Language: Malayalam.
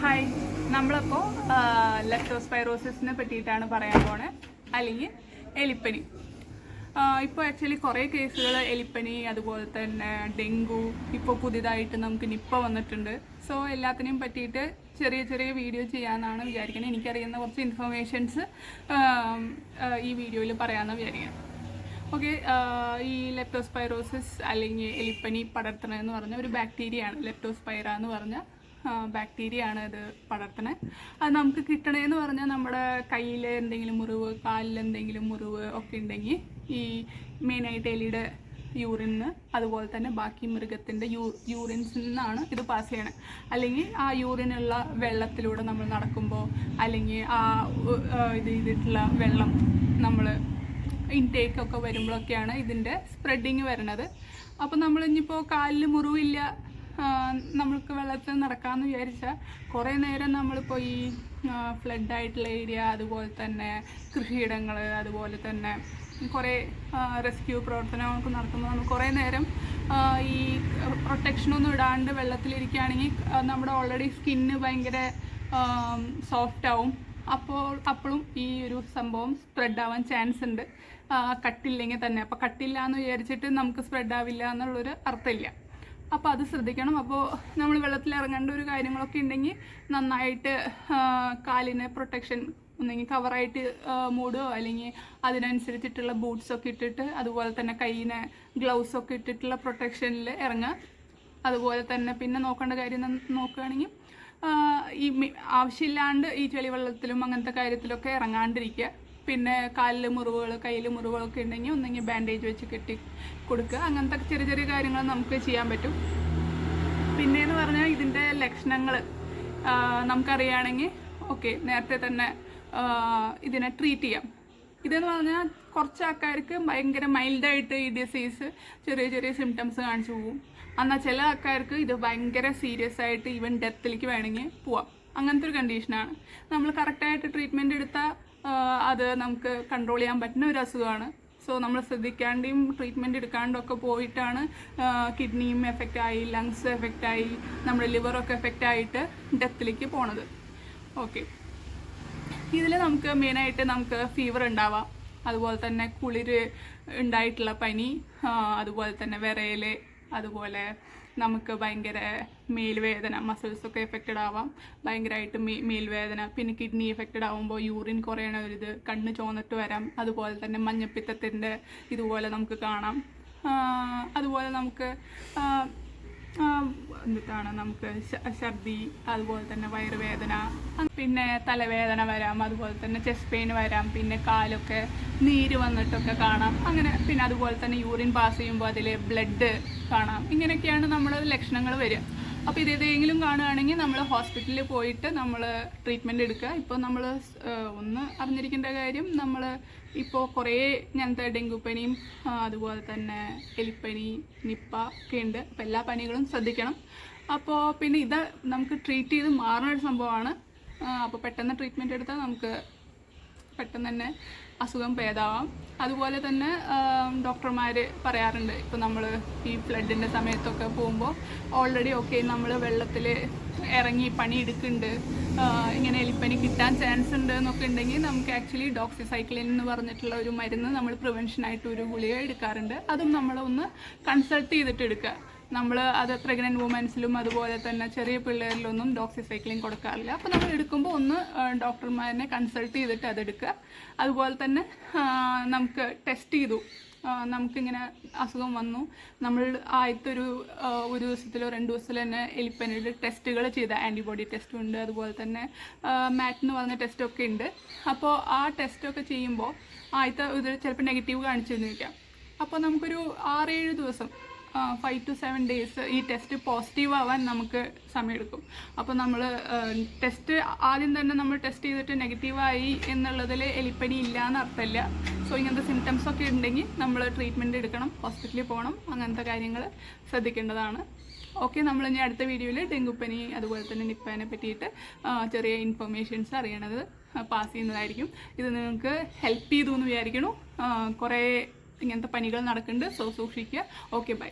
ഹായ് നമ്മളപ്പോൾ ലെപ്റ്റോസ്പൈറോസിസിനെ പറ്റിയിട്ടാണ് പറയാൻ പോണേ. അല്ലെങ്കിൽ എലിപ്പനി. ഇപ്പോൾ ആക്ച്വലി കുറേ കേസുകൾ എലിപ്പനി അതുപോലെ തന്നെ ഡെങ്കു ഇപ്പോൾ പുതിയതായിട്ട് നമുക്ക് നിപ്പ വന്നിട്ടുണ്ട്. സോ എല്ലാത്തിനെയും പറ്റിയിട്ട് ചെറിയ ചെറിയ വീഡിയോ ചെയ്യാമെന്നാണ് വിചാരിക്കുന്നത് എനിക്കറിയുന്ന കുറച്ച് ഇൻഫർമേഷൻസ് ഈ വീഡിയോയിൽ പറയാമെന്ന് വിചാരിക്കുന്നത് ഓക്കെ ഈ ലെപ്റ്റോസ്പൈറോസിസ് അല്ലെങ്കിൽ എലിപ്പനി പടർത്തണമെന്ന് പറഞ്ഞ ഒരു ബാക്ടീരിയ ആണ് ലെപ്റ്റോസ്പൈറ എന്ന് പറഞ്ഞ ബാക്ടീരിയ ആണ് ഇത് പടർത്തണത് അത് നമുക്ക് കിട്ടണേന്ന് പറഞ്ഞാൽ നമ്മുടെ കയ്യിൽ എന്തെങ്കിലും മുറിവ് കാലിൽ എന്തെങ്കിലും മുറിവ് ഒക്കെ ഉണ്ടെങ്കിൽ ഈ മെയിനായിട്ട് എലിയുടെ യൂറിന് അതുപോലെ തന്നെ ബാക്കി മൃഗത്തിന്റെ യൂ യൂറിൻസിൽ നിന്നാണ് ഇത് പാസ് ചെയ്യണത് അല്ലെങ്കിൽ ആ യൂറിനുള്ള വെള്ളത്തിലൂടെ നമ്മൾ നടക്കുമ്പോൾ അല്ലെങ്കിൽ ആ ഇത് ചെയ്തിട്ടുള്ള വെള്ളം നമ്മൾ ഇൻടേക്ക് ഒക്കെ വരുമ്പോഴൊക്കെയാണ് ഇതിന്റെ സ്പ്രെഡിങ് വരുന്നത് അപ്പോൾ നമ്മൾ ഇനിയിപ്പോൾ കാലിൽ മുറിവില്ല നമ്മൾക്ക് വെള്ളത്തിൽ നടക്കാമെന്ന് വിചാരിച്ചാൽ കുറേ നേരം നമ്മളിപ്പോൾ ഈ ഫ്ലഡ് ആയിട്ടുള്ള ഏരിയ അതുപോലെ തന്നെ കൃഷിയിടങ്ങൾ അതുപോലെ തന്നെ കുറേ റെസ്ക്യൂ പ്രവർത്തനങ്ങളൊക്കെ നടക്കുമ്പോൾ നമ്മൾ കുറേ നേരം ഈ പ്രൊട്ടക്ഷനൊന്നും ഇടാണ്ട് വെള്ളത്തിലിരിക്കുകയാണെങ്കിൽ നമ്മുടെ ഓൾറെഡി സ്കിന്ന് ഭയങ്കര സോഫ്റ്റ് ആവും. അപ്പോൾ അപ്പോഴും ഈ ഒരു സംഭവം സ്പ്രെഡ് ആവാൻ ചാൻസ് ഉണ്ട്. കട്ടില്ലെങ്കിൽ തന്നെ. അപ്പോൾ കട്ടില്ല എന്ന് വിചാരിച്ചിട്ട് നമുക്ക് സ്പ്രെഡ് ആവില്ല എന്നുള്ളൊരു അർത്ഥമില്ല അപ്പോൾ അത് ശ്രദ്ധിക്കണം. അപ്പോൾ നമ്മൾ വെള്ളത്തിൽ ഇറങ്ങേണ്ട ഒരു കാര്യങ്ങളൊക്കെ ഉണ്ടെങ്കിൽ നന്നായിട്ട് കാലിനെ പ്രൊട്ടക്ഷൻ ഒന്നെങ്കിൽ കവറായിട്ട് മൂടുകയോ അല്ലെങ്കിൽ അതിനനുസരിച്ചിട്ടുള്ള ബൂട്ട്സൊക്കെ ഇട്ടിട്ട് അതുപോലെ തന്നെ കയ്യിന് ഗ്ലൗസ് ഒക്കെ ഇട്ടിട്ടുള്ള പ്രൊട്ടക്ഷനിൽ ഇറങ്ങുക അതുപോലെ തന്നെ പിന്നെ നോക്കേണ്ട കാര്യം നോക്കുകയാണെങ്കിൽ ഈ ആവശ്യമില്ലാണ്ട് ഈ ചെളിവെള്ളത്തിലും അങ്ങനത്തെ കാര്യത്തിലൊക്കെ ഇറങ്ങാണ്ടിരിക്കുക പിന്നെ കാലിൽ മുറിവുകൾ കയ്യിൽ മുറിവുകളൊക്കെ ഉണ്ടെങ്കിൽ ഒന്നെങ്കിൽ ബാൻഡേജ് വെച്ച് കെട്ടി കൊടുക്കുക. അങ്ങനത്തെ ചെറിയ ചെറിയ കാര്യങ്ങൾ നമുക്ക് ചെയ്യാൻ പറ്റും. പിന്നെ എന്ന് പറഞ്ഞാൽ ഇതിന്റെ ലക്ഷണങ്ങൾ നമുക്കറിയുകയാണെങ്കിൽ ഓക്കെ നേരത്തെ തന്നെ ഇതിനെ ട്രീറ്റ് ചെയ്യാം. ഇതെന്ന് പറഞ്ഞാൽ കുറച്ച് ആൾക്കാർക്ക് ഭയങ്കര മൈൽഡായിട്ട് ഈ ഡിസീസ് ചെറിയ ചെറിയ സിംറ്റംസ് കാണിച്ചു പോകും. എന്നാൽ ചില ആൾക്കാർക്ക് ഇത് ഭയങ്കര സീരിയസ് ആയിട്ട് ഈവൻ ഡെത്തിലേക്ക് വേണമെങ്കിൽ പോവാം. അങ്ങനത്തെ ഒരു കണ്ടീഷനാണ് നമ്മൾ കറക്റ്റായിട്ട് ട്രീറ്റ്മെന്റ് എടുത്താൽ അത് നമുക്ക് കൺട്രോൾ ചെയ്യാൻ പറ്റുന്ന ഒരു അസുഖമാണ്. സോ നമ്മൾ ശ്രദ്ധിക്കാണ്ടും ട്രീറ്റ്മെന്റ് എടുക്കാണ്ടും ഒക്കെ പോയിട്ടാണ് കിഡ്നിയും എഫക്റ്റ് ആയി ലങ്സ് എഫക്റ്റ് ആയി നമ്മുടെ ലിവറൊക്കെ എഫക്റ്റ് ആയിട്ട് ഡെത്തിലേക്ക് പോണത്. ഓക്കെ ഇതിൽ നമുക്ക് മെയിനായിട്ട് നമുക്ക് ഫീവർ ഉണ്ടാവാം. അതുപോലെ തന്നെ കുളിര് ഉണ്ടായിട്ടുള്ള പനി അതുപോലെ തന്നെ വിറയൽ അതുപോലെ നമുക്ക് ഭയങ്കര മേൽവേദന മസിൽസൊക്കെ എഫക്റ്റഡ് ആവാം. ഭയങ്കരമായിട്ട് മേ മേൽവേദന പിന്നെ കിഡ്നി എഫക്റ്റഡ് ആവുമ്പോൾ യൂറിൻ കുറയണ ഒരു ഇത് കണ്ണ് ചോന്നിട്ട് വരാം. അതുപോലെ തന്നെ മഞ്ഞപ്പിത്തത്തിന്റെ ഇതുപോലെ നമുക്ക് കാണാം. അതുപോലെ നമുക്ക് എന്നിട്ടാണ് നമുക്ക് ഛർദി അതുപോലെ തന്നെ വയറുവേദന പിന്നെ തലവേദന വരാം. അതുപോലെ തന്നെ ചെസ്റ്റ് പെയിൻ വരാം. പിന്നെ കാലൊക്കെ നീര് വന്നിട്ടൊക്കെ കാണാം. അങ്ങനെ പിന്നെ അതുപോലെ തന്നെ യൂറിൻ പാസ് ചെയ്യുമ്പോൾ അതിൽ ബ്ലഡ് കാണാം. ഇങ്ങനെയൊക്കെയാണ് നമ്മുടെ ലക്ഷണങ്ങൾ വരിക. അപ്പോൾ ഇത് ഏതെങ്കിലും കാണുകയാണെങ്കിൽ നമ്മൾ ഹോസ്പിറ്റലിൽ പോയിട്ട് നമ്മൾ ട്രീറ്റ്മെന്റ് എടുക്കുക. ഇപ്പോൾ നമ്മൾ ഒന്ന് അറിഞ്ഞിരിക്കേണ്ട കാര്യം നമ്മൾ ഇപ്പോൾ കുറേ ഇങ്ങനത്തെ ഡെങ്കുപ്പനിയും അതുപോലെ തന്നെ എലിപ്പനി നിപ്പ ഒക്കെ ഉണ്ട്. അപ്പോൾ എല്ലാ പനികളും ശ്രദ്ധിക്കണം. അപ്പോൾ പിന്നെ ഇത് നമുക്ക് ട്രീറ്റ് ചെയ്ത് മാറുന്ന ഒരു സംഭവമാണ്. അപ്പോൾ പെട്ടെന്ന് ട്രീറ്റ്മെന്റ് എടുത്താൽ നമുക്ക് പെട്ടെന്ന് തന്നെ അസുഖം ഭേദാവാം. അതുപോലെ തന്നെ ഡോക്ടർമാർ പറയാറുണ്ട് ഇപ്പോൾ നമ്മൾ ഈ ഫ്ലഡിന്റെ സമയത്തൊക്കെ പോകുമ്പോൾ ഓൾറെഡി ഓക്കെ നമ്മൾ വെള്ളത്തിൽ ഇറങ്ങി പണി എടുക്കുന്നുണ്ട് ഇങ്ങനെ എലിപ്പനി കിട്ടാൻ ചാൻസ് ഉണ്ട് എന്നൊക്കെ ഉണ്ടെങ്കിൽ നമുക്ക് ആക്ച്വലി ഡോക്സിസൈക്ലിൻ എന്ന് പറഞ്ഞിട്ടുള്ള ഒരു മരുന്ന് നമ്മൾ പ്രിവെൻഷനായിട്ട് ഒരു ഗുളിക എടുക്കാറുണ്ട്. അതും നമ്മളൊന്ന് കൺസൾട്ട് ചെയ്തിട്ട് എടുക്കുക. നമ്മൾ അത് പ്രഗ്നന്റ് വുമൻസിലും അതുപോലെ തന്നെ ചെറിയ പിള്ളേരിലൊന്നും ഡോക്സിസൈക്ലിൻ കൊടുക്കാറില്ല. അപ്പോൾ നമ്മൾ എടുക്കുമ്പോൾ ഒന്ന് ഡോക്ടർമാരെ കൺസൾട്ട് ചെയ്തിട്ട് അതെടുക്കുക അതുപോലെ തന്നെ നമുക്ക് ടെസ്റ്റ് ചെയ്തു. നമുക്കിങ്ങനെ അസുഖം വന്നു. നമ്മൾ ആദ്യത്തെ ഒരു ഒരു ദിവസത്തിലോ രണ്ട് ദിവസത്തിലോ തന്നെ എലിപ്പനിയുടെ ടെസ്റ്റുകൾ ചെയ്ത. ആന്റിബോഡി ടെസ്റ്റും ഉണ്ട്. അതുപോലെ തന്നെ മാറ്റ് എന്ന് പറഞ്ഞ ടെസ്റ്റൊക്കെ ഉണ്ട്. അപ്പോൾ ആ ടെസ്റ്റൊക്കെ ചെയ്യുമ്പോൾ ആദ്യത്തെ ഇത് ചിലപ്പോൾ നെഗറ്റീവ് കാണിച്ചിരുന്നിരിക്കാം അപ്പോൾ നമുക്കൊരു ആറേഴ് ദിവസം ഫൈവ് ടു സെവൻ ഡേയ്സ് ഈ ടെസ്റ്റ് പോസിറ്റീവ് ആവാൻ നമുക്ക് സമയമെടുക്കും. അപ്പോൾ നമ്മൾ ടെസ്റ്റ് ആദ്യം തന്നെ നമ്മൾ ടെസ്റ്റ് ചെയ്തിട്ട് നെഗറ്റീവായി എന്നുള്ളതിൽ എലിപ്പനി ഇല്ല എന്ന് അർത്ഥമില്ല. സോ ഇങ്ങനത്തെ സിംറ്റംസ് ഒക്കെ ഉണ്ടെങ്കിൽ നമ്മൾ ട്രീറ്റ്മെന്റ് എടുക്കണം ഹോസ്പിറ്റലിൽ പോകണം അങ്ങനത്തെ കാര്യങ്ങൾ ശ്രദ്ധിക്കേണ്ടതാണ്. ഓക്കെ നമ്മൾ ഇനി അടുത്ത വീഡിയോയിൽ ഡെങ്കുപ്പനി അതുപോലെ തന്നെ നിപ്പാനെ പറ്റിയിട്ട് ചെറിയ ഇൻഫർമേഷൻസ് അറിയണത് പാസ് ചെയ്യുന്നതായിരിക്കും. ഇത് നിങ്ങൾക്ക് ഹെൽപ്പ് ചെയ്തു എന്ന് വിചാരിക്കണു കുറേ ഇങ്ങനത്തെ പനികൾ നടക്കുന്നുണ്ട്. സോ സൂക്ഷിക്കുക. Okay bye